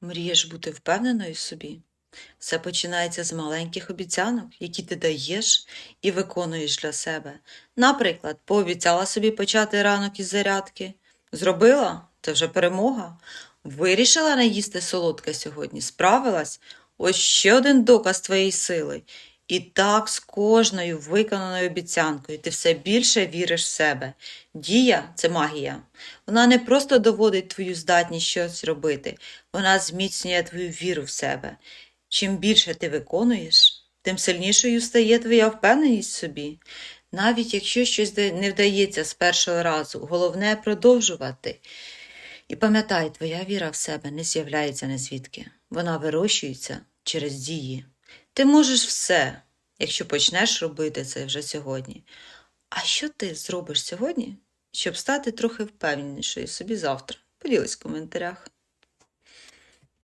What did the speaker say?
Мрієш бути впевненою в собі? Все починається з маленьких обіцянок, які ти даєш і виконуєш для себе. Наприклад, пообіцяла собі почати ранок із зарядки. Зробила? Це вже перемога. Вирішила не їсти солодке сьогодні, справилась? Ось ще один доказ твоєї сили. І так з кожною виконаною обіцянкою ти все більше віриш в себе. Дія це магія. Вона не просто доводить твою здатність щось робити, вона зміцнює твою віру в себе. Чим більше ти виконуєш, тим сильнішою стає твоя впевненість в собі. Навіть якщо щось не вдається з першого разу, головне продовжувати. І пам'ятай, твоя віра в себе не з'являється незвідки. Вона вирощується через дії. Ти можеш все, якщо почнеш робити це вже сьогодні. А що ти зробиш сьогодні, щоб стати трохи впевненішою собі завтра? Поділись в коментарях.